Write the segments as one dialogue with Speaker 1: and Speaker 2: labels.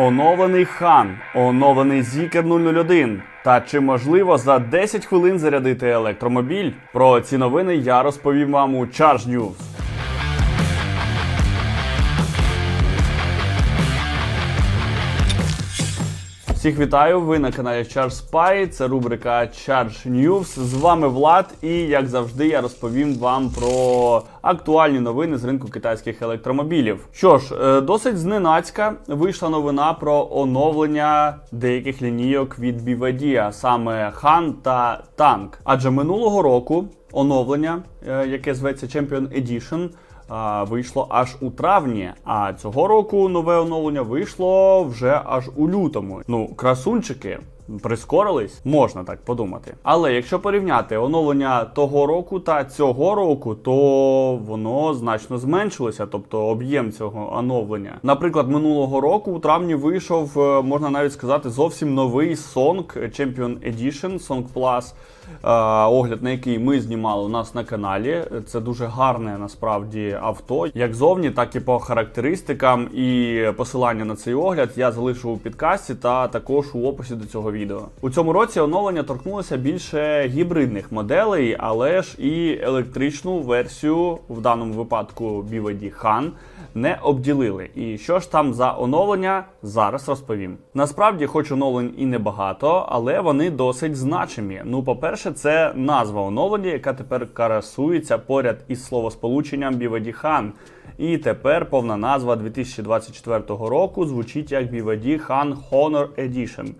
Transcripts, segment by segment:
Speaker 1: Оновлений хан, оновлений Зікер 001. Та чи можливо за 10 хвилин зарядити електромобіль? Про ці новини я розповім вам у Charge News. Всіх вітаю! Ви на каналі Charge Spy. Це рубрика Charge News. З вами Влад, і як завжди, я розповім вам про актуальні новини з ринку китайських електромобілів. Що ж, е, досить зненацька вийшла новина про оновлення деяких лінійок від BYD, а саме Han та Tank. Адже минулого року оновлення, е, яке зветься Champion Edition, вийшло аж у травні. А цього року нове оновлення вийшло вже аж у лютому. Ну, красунчики. Прискорились, можна так подумати. Але якщо порівняти оновлення того року та цього року, то воно значно зменшилося, тобто об'єм цього оновлення. Наприклад, минулого року у травні вийшов, е, можна навіть сказати, зовсім новий Song Champion Edition Song Plus, огляд на який ми знімали у нас на каналі. Це дуже гарне насправді авто, як зовні, так і по характеристикам. І посилання на цей огляд я залишу у підкасті та також у описі до цього відео. У цьому році оновлення торкнулося більше гібридних моделей, але ж і електричну версію, в даному випадку BYD Han, не обділили. І що ж там за оновлення, зараз розповім. Насправді, хоч оновлень і небагато, але вони досить значимі. Ну, по-перше, це назва оновлення, яка тепер карасується поряд із словосполученням BYD Han. І тепер повна назва 2024 року звучить як BYD Han Honor Edition.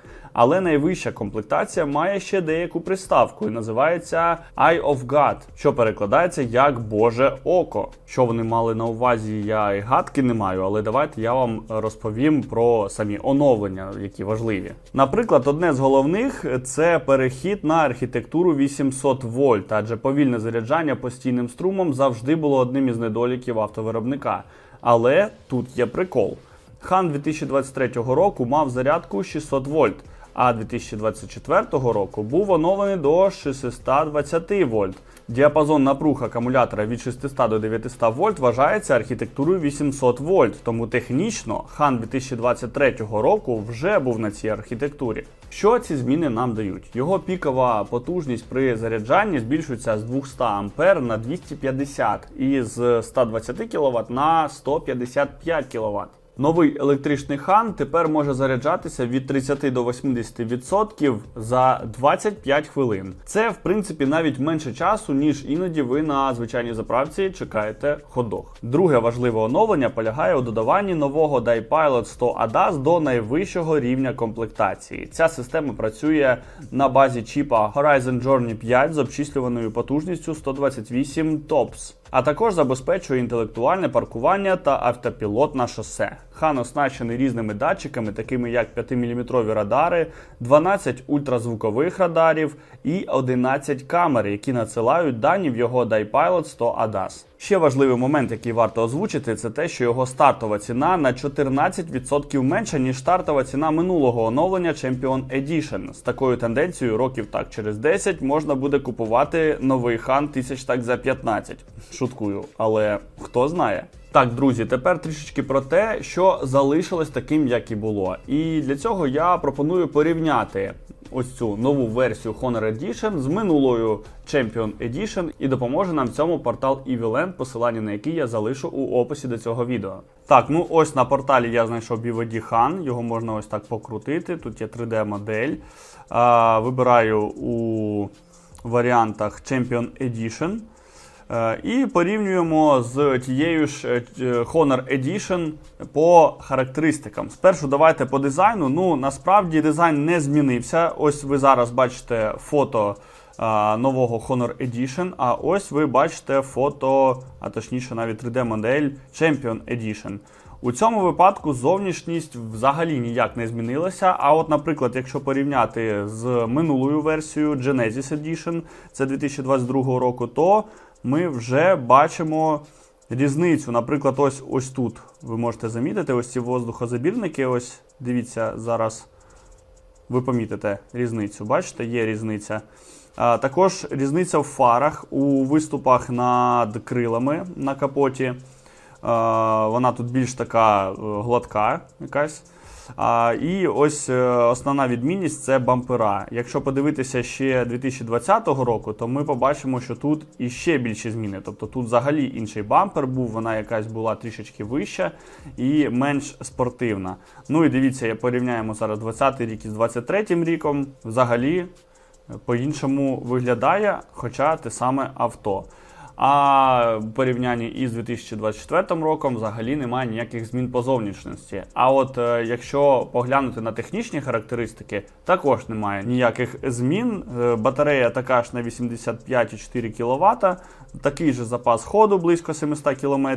Speaker 1: Але найвища комплектація має ще деяку приставку і називається Eye of God, що перекладається як Боже Око. Що вони мали на увазі, я і гадки не маю, але давайте я вам розповім про самі оновлення, які важливі. Наприклад, одне з головних це перехід на архітектуру 800 вольт, адже повільне заряджання постійним струмом завжди було одним із недоліків автовиробника. Але тут є прикол. Хан 2023 року мав зарядку 600 вольт, а 2024 року був оновлений до 620 вольт. Діапазон напруг акумулятора від 600 до 900 вольт вважається архітектурою 800 вольт, тому технічно хан 2023 року вже був на цій архітектурі. Що ці зміни нам дають? Його пікова потужність при заряджанні збільшується з 200 А на 250 і з 120 кВт на 155 кВт. Новий електричний хан тепер може заряджатися від 30 до 80% за 25 хвилин. Це в принципі навіть менше часу, ніж іноді ви на звичайній заправці чекаєте ходох. Друге важливе оновлення полягає у додаванні нового DiPilot 100 ADAS до найвищого рівня комплектації. Ця система працює на базі чіпа Horizon Journey 5 з обчислюваною потужністю 128 TOPS а також забезпечує інтелектуальне паркування та автопілот на шосе. Хан оснащений різними датчиками, такими як 5-мм радари, 12 ультразвукових радарів і 11 камер, які надсилають дані в його DiPilot 100 ADAS. Ще важливий момент, який варто озвучити, це те, що його стартова ціна на 14% менша, ніж стартова ціна минулого оновлення Champion Edition. З такою тенденцією, років так через 10 можна буде купувати новий хан тисяч так за 15. Шуткую, але хто знає. Так, друзі, тепер трішечки про те, що залишилось таким, як і було. І для цього я пропоную порівняти ось цю нову версію Honor Edition з минулою Champion Edition і допоможе нам в цьому портал EVLand, посилання на який я залишу у описі до цього відео. Так, ну ось на порталі я знайшов BVD Han, його можна ось так покрутити. Тут є 3D-модель. А, Вибираю у варіантах Champion Edition. Е, І порівнюємо з тією ж е, Honor Edition по характеристикам. Спершу давайте по дизайну. Ну, насправді дизайн не змінився. Ось ви зараз бачите фото нового Honor Edition, а ось ви бачите фото, а точніше навіть 3D-модель Champion Edition. У цьому випадку зовнішність взагалі ніяк не змінилася. А от, наприклад, якщо порівняти з минулою версією Genesis Edition, це 2022 року, то ми вже бачимо різницю. Наприклад, ось ось тут ви можете замітити ось ці воздухозабірники. Ось дивіться, зараз ви помітите різницю. Бачите, є різниця. А, також різниця в фарах у виступах над крилами на капоті. А, вона тут більш така е, гладка якась. А, і ось е, основна відмінність це бампера. Якщо подивитися ще 2020 року, то ми побачимо, що тут іще більші зміни. Тобто тут взагалі інший бампер був, вона якась була трішечки вища і менш спортивна. Ну і дивіться, я порівняємо зараз 20 рік із 23 ріком. Взагалі е, по-іншому виглядає, хоча те саме авто. А в порівнянні із 2024 роком взагалі немає ніяких змін по зовнішності. А от е, якщо поглянути на технічні характеристики, також немає ніяких змін. Е, батарея така ж на 85,4 кВт, такий же запас ходу близько 700 км,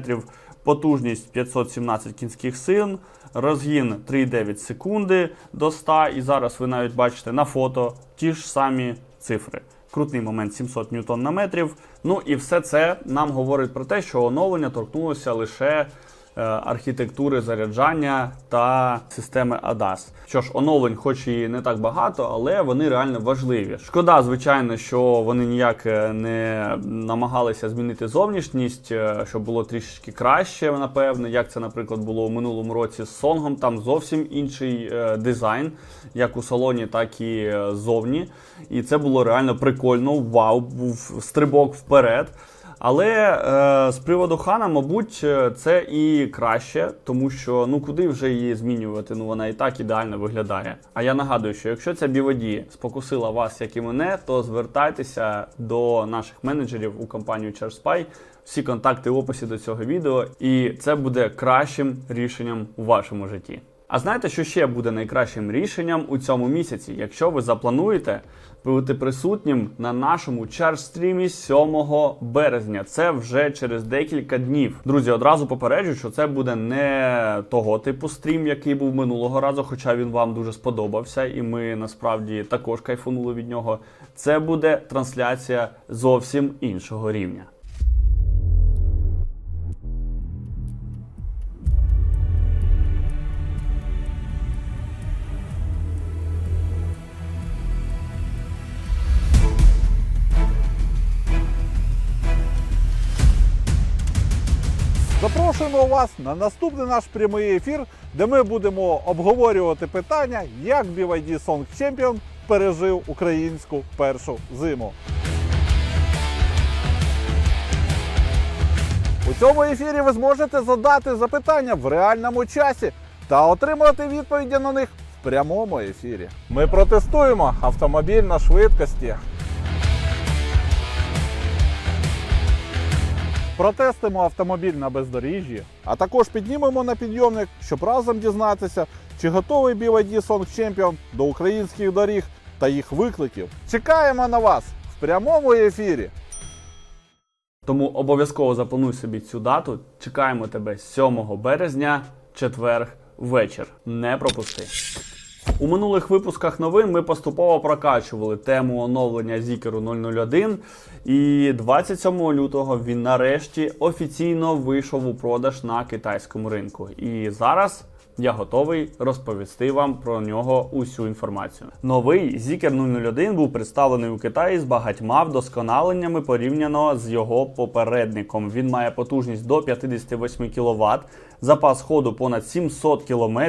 Speaker 1: потужність 517 кінських сил, розгін 3,9 секунди до 100. І зараз ви навіть бачите на фото ті ж самі цифри. Крутний момент 700 ньютон на метрів. Ну і все це нам говорить про те, що оновлення торкнулося лише архітектури заряджання та системи ADAS. Що ж, оновлень, хоч і не так багато, але вони реально важливі. Шкода, звичайно, що вони ніяк е, не намагалися змінити зовнішність, е, щоб було трішечки краще, напевне, як це, наприклад, було у минулому році з Сонгом. Там зовсім інший е, дизайн, як у салоні, так і е, зовні. І це було реально прикольно. Вау, був стрибок вперед. Але е, з приводу хана, мабуть, е, це і краще, тому що ну куди вже її змінювати? Ну вона і так ідеально виглядає. А я нагадую, що якщо ця BYD спокусила вас, як і мене, то звертайтеся до наших менеджерів у компанію ChargeSpy. Всі контакти в описі до цього відео, і це буде кращим рішенням у вашому житті. А знаєте, що ще буде найкращим рішенням у цьому місяці, якщо ви заплануєте бути присутнім на нашому чарж-стрімі 7 березня. Це вже через декілька днів. Друзі, одразу попереджу, що це буде не того типу стрім, який був минулого разу, хоча він вам дуже сподобався, і ми насправді також кайфанули від нього. Це буде трансляція зовсім іншого рівня.
Speaker 2: Запрошуємо вас на наступний наш прямий ефір, де ми будемо обговорювати питання, як BYD Song Champion пережив українську першу зиму. У цьому ефірі ви зможете задати запитання в реальному часі та отримати відповіді на них в прямому ефірі. Ми протестуємо автомобіль на швидкості. Протестимо автомобіль на бездоріжжі, а також піднімемо на підйомник, щоб разом дізнатися, чи готовий BYD Song Champion до українських доріг та їх викликів. Чекаємо на вас в прямому ефірі.
Speaker 1: Тому обов'язково заплануй собі цю дату. Чекаємо тебе 7 березня, четверг, вечір. Не пропусти. У минулих випусках новин ми поступово прокачували тему оновлення Зікеру 001. І 27 лютого він нарешті офіційно вийшов у продаж на китайському ринку. І зараз я готовий розповісти вам про нього усю інформацію. Новий Zikr 001 був представлений у Китаї з багатьма вдосконаленнями порівняно з його попередником. Він має потужність до 58 кВт, запас ходу понад 700 км.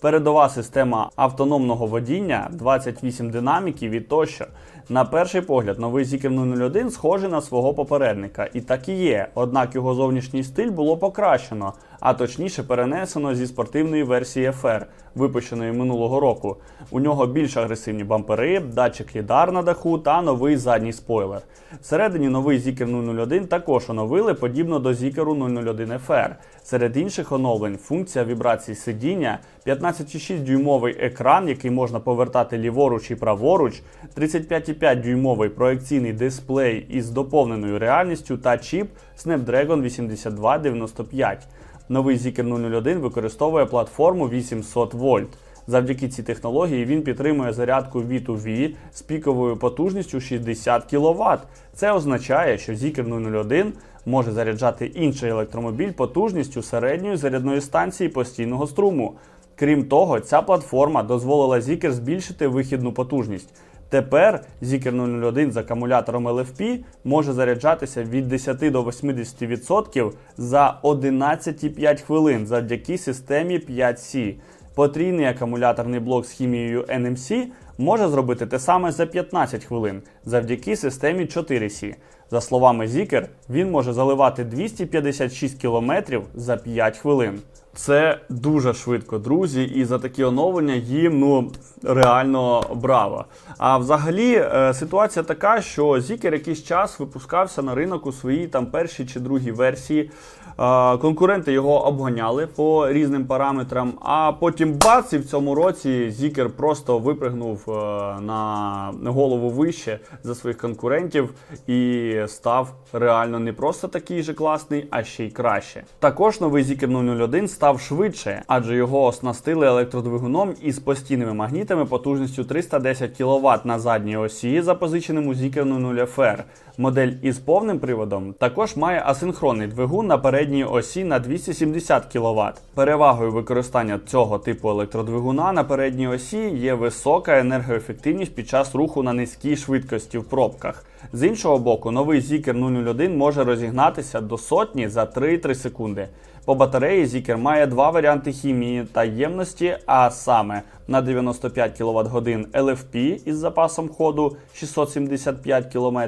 Speaker 1: Передова система автономного водіння, 28 динаміків і тощо. На перший погляд, новий Zikr 001 схожий на свого попередника, і так і є. Однак його зовнішній стиль було покращено, а точніше перенесено зі спортивної версії FR, випущеної минулого року. У нього більш агресивні бампери, датчик лідар на даху та новий задній спойлер. Всередині новий Zikr 001 також оновили подібно до Zikr 001 FR. Серед інших оновлень функція вібрації сидіння, 15,6 дюймовий екран, який можна повертати ліворуч і праворуч, 35,5 дюймовий проекційний дисплей із доповненою реальністю та чіп Snapdragon 8295. Новий Zikr 001 використовує платформу 800 вольт. Завдяки цій технології він підтримує зарядку V2V з піковою потужністю 60 кВт. Це означає, що Zikr 001 може заряджати інший електромобіль потужністю середньої зарядної станції постійного струму. Крім того, ця платформа дозволила Zikr збільшити вихідну потужність. Тепер Zikr 001 з акумулятором LFP може заряджатися від 10 до 80% за 11,5 хвилин завдяки системі 5C. Потрійний акумуляторний блок з хімією NMC може зробити те саме за 15 хвилин завдяки системі 4C. За словами Зікер, він може заливати 256 км за 5 хвилин. Це дуже швидко, друзі, і за такі оновлення їм ну реально браво. А взагалі е, ситуація така, що Зікер якийсь час випускався на ринок у своїй там першій чи другій версії. Е, Конкуренти його обганяли по різним параметрам, а потім бац, і в цьому році Зікер просто випригнув е, на голову вище за своїх конкурентів і став реально не просто такий же класний, а ще й краще. Також новий Zikr 001 став швидше, адже його оснастили електродвигуном із постійними магнітами потужністю 310 кВт на задній осі, запозиченим у Zikr 00 FR. Модель із повним приводом також має асинхронний двигун на передній осі на 270 кВт. Перевагою використання цього типу електродвигуна на передній осі є висока енергоефективність під час руху на низькій швидкості в пробках. З іншого боку, новий Zikr 001 може розігнатися до сотні за 3-3 секунди. По батареї Zikr має два варіанти хімії та ємності, а саме на 95 кВт годин LFP із запасом ходу 675 км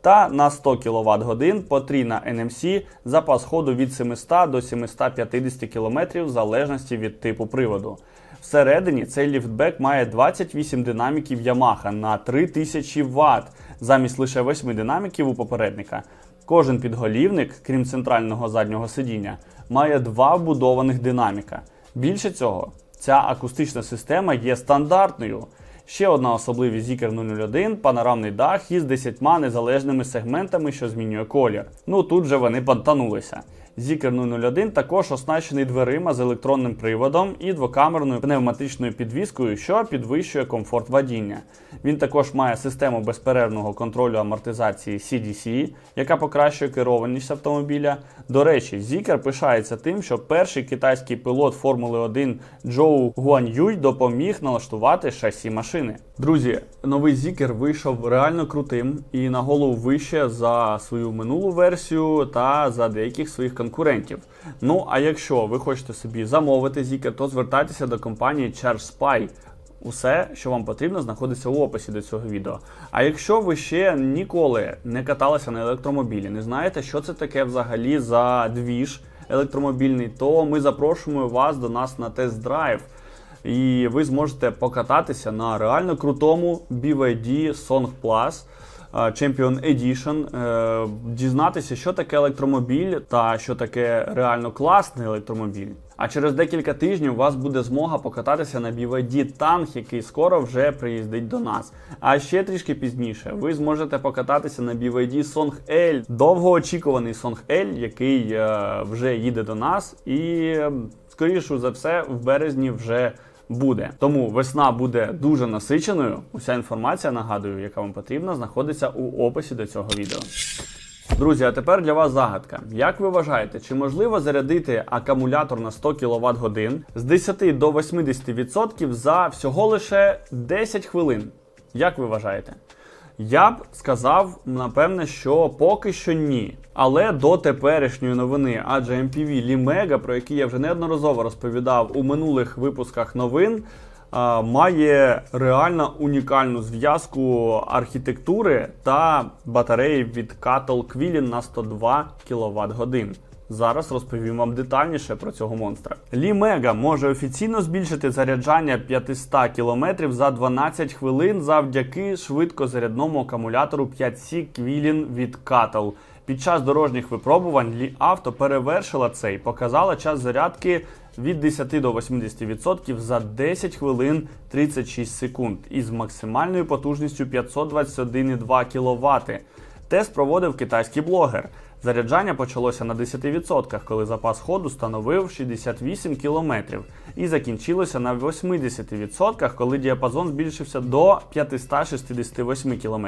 Speaker 1: та на 100 кВт годин потрійна NMC запас ходу від 700 до 750 км в залежності від типу приводу. Всередині цей ліфтбек має 28 динаміків Yamaha на 3000 Вт замість лише 8 динаміків у попередника. Кожен підголівник, крім центрального заднього сидіння, має два вбудованих динаміка. Більше цього, ця акустична система є стандартною. Ще одна особливість Zikr 001 панорамний дах із 10 незалежними сегментами, що змінює колір. Ну тут же вони понтанулися. Zikr 001 також оснащений дверима з електронним приводом і двокамерною пневматичною підвіскою, що підвищує комфорт водіння. Він також має систему безперервного контролю амортизації CDC, яка покращує керованість автомобіля. До речі, Zikr пишається тим, що перший китайський пілот Формули 1 Джоу Гуан'юй допоміг налаштувати шасі машини. Друзі, новий Zikr вийшов реально крутим і на голову вище за свою минулу версію та за деяких своїх конкурентів. Ну а якщо ви хочете собі замовити Zikr, то звертайтеся до компанії Charge Spy. Усе, що вам потрібно, знаходиться у описі до цього відео. А якщо ви ще ніколи не каталися на електромобілі, не знаєте, що це таке взагалі за двіж електромобільний, то ми запрошуємо вас до нас на тест-драйв. І ви зможете покататися на реально крутому BYD Song Plus. Е, Champion Edition, е, дізнатися, що таке електромобіль та що таке реально класний електромобіль. А через декілька тижнів у вас буде змога покататися на BYD танк, який скоро вже приїздить до нас. А ще трішки пізніше ви зможете покататися на BYD Song L, довгоочікуваний Song L, який е, вже їде до нас, і е, скоріше за все в березні вже буде. Тому весна буде дуже насиченою. Уся інформація, нагадую, яка вам потрібна, знаходиться у описі до цього відео. Друзі, а тепер для вас загадка. Як ви вважаєте, чи можливо зарядити акумулятор на 100 кВт годин з 10 до 80% за всього лише 10 хвилин? Як ви вважаєте? Я б сказав, напевне, що поки що ні. Але до теперішньої новини, адже MPV Limega, про який я вже неодноразово розповідав у минулих випусках новин, має реально унікальну зв'язку архітектури та батареї від Cattle Quillen на 102 кВт годин. Зараз розповім вам детальніше про цього монстра. Лімега може офіційно збільшити заряджання 500 км за 12 хвилин завдяки швидкозарядному акумулятору 5C Quillen від Cattle. Під час дорожніх випробувань Лі Авто перевершила це і показала час зарядки від 10 до 80% за 10 хвилин 36 секунд із максимальною потужністю 521,2 кВт. Тест проводив китайський блогер. Заряджання почалося на 10%, коли запас ходу становив 68 км, і закінчилося на 80%, коли діапазон збільшився до 568 км.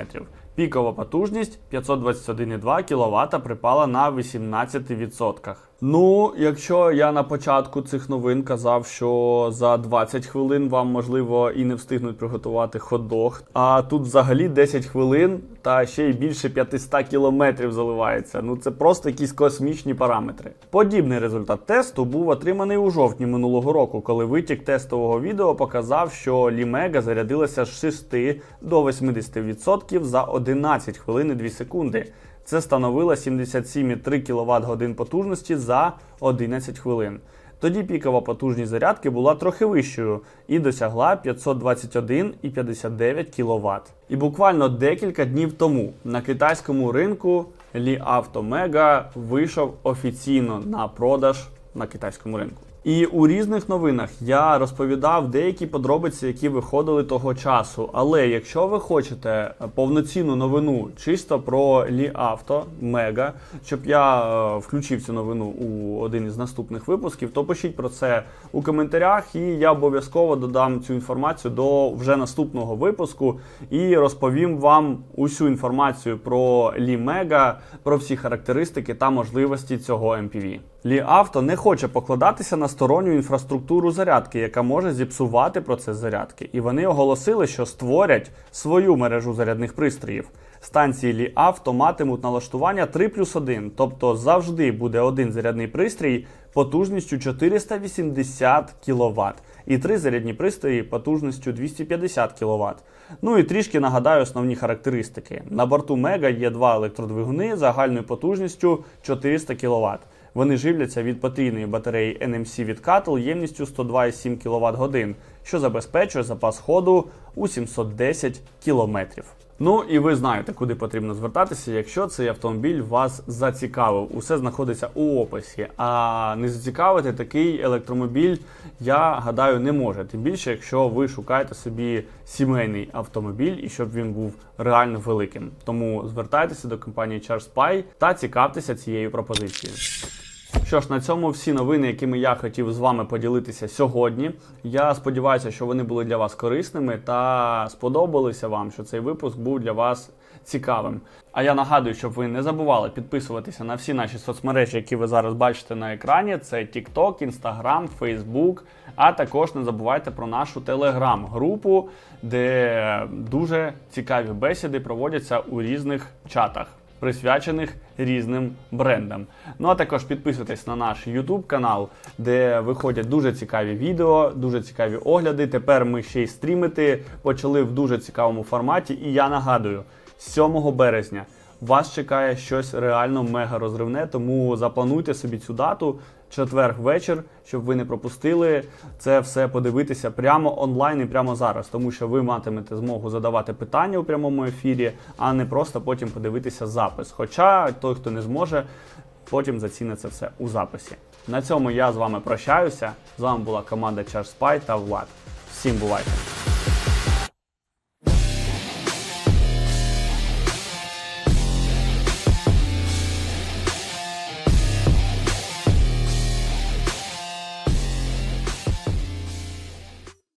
Speaker 1: Пікова потужність 521,2 кВт припала на 18%. Ну, якщо я на початку цих новин казав, що за 20 хвилин вам можливо і не встигнуть приготувати хот-дог, а тут взагалі 10 хвилин та ще й більше 500 кілометрів заливається. Ну це просто якісь космічні параметри. Подібний результат тесту був отриманий у жовтні минулого року, коли витік тестового відео показав, що Лімега зарядилася з 6 до 80% за 11 хвилин і 2 секунди. Це становило 77,3 кВт годин потужності за 11 хвилин. Тоді пікова потужність зарядки була трохи вищою і досягла 521,59 кВт. І буквально декілька днів тому на китайському ринку Li Auto Mega вийшов офіційно на продаж на китайському ринку. І у різних новинах я розповідав деякі подробиці, які виходили того часу. Але якщо ви хочете повноцінну новину чисто про Auto Mega, щоб я е, включив цю новину у один із наступних випусків, то пишіть про це у коментарях, і я обов'язково додам цю інформацію до вже наступного випуску і розповім вам усю інформацію про Li Mega, про всі характеристики та можливості цього MPV. Li Auto не хоче покладатися на сторонню інфраструктуру зарядки, яка може зіпсувати процес зарядки. І вони оголосили, що створять свою мережу зарядних пристроїв. Станції Auto матимуть налаштування 3 плюс 1, тобто завжди буде один зарядний пристрій потужністю 480 кВт і три зарядні пристрої потужністю 250 кВт. Ну і трішки нагадаю основні характеристики. На борту Мега є два електродвигуни загальною потужністю 400 кВт. Вони живляться від потрійної батареї NMC від Cattle ємністю 102,7 кВт годин, що забезпечує запас ходу у 710 км. Ну і ви знаєте, куди потрібно звертатися, якщо цей автомобіль вас зацікавив. Усе знаходиться у описі. А не зацікавити такий електромобіль, я гадаю, не може. Тим більше, якщо ви шукаєте собі сімейний автомобіль і щоб він був реально великим. Тому звертайтеся до компанії ChargeSpy та цікавтеся цією пропозицією. Що ж, на цьому всі новини, якими я хотів з вами поділитися сьогодні. Я сподіваюся, що вони були для вас корисними та сподобалися вам, що цей випуск був для вас цікавим. А я нагадую, щоб ви не забували підписуватися на всі наші соцмережі, які ви зараз бачите на екрані. Це TikTok, Instagram, Facebook. А також не забувайте про нашу телеграм-групу, де дуже цікаві бесіди проводяться у різних чатах присвячених різним брендам. Ну а також підписуйтесь на наш YouTube канал, де виходять дуже цікаві відео, дуже цікаві огляди. Тепер ми ще й стрімити почали в дуже цікавому форматі. І я нагадую, 7 березня. Вас чекає щось реально мега розривне, тому заплануйте собі цю дату, четвер вечір, щоб ви не пропустили це все подивитися прямо онлайн і прямо зараз, тому що ви матимете змогу задавати питання у прямому ефірі, а не просто потім подивитися запис. Хоча той, хто не зможе, потім зацінить це все у записі. На цьому я з вами прощаюся. З вами була команда ChargeSpy та Влад. Всім бувайте!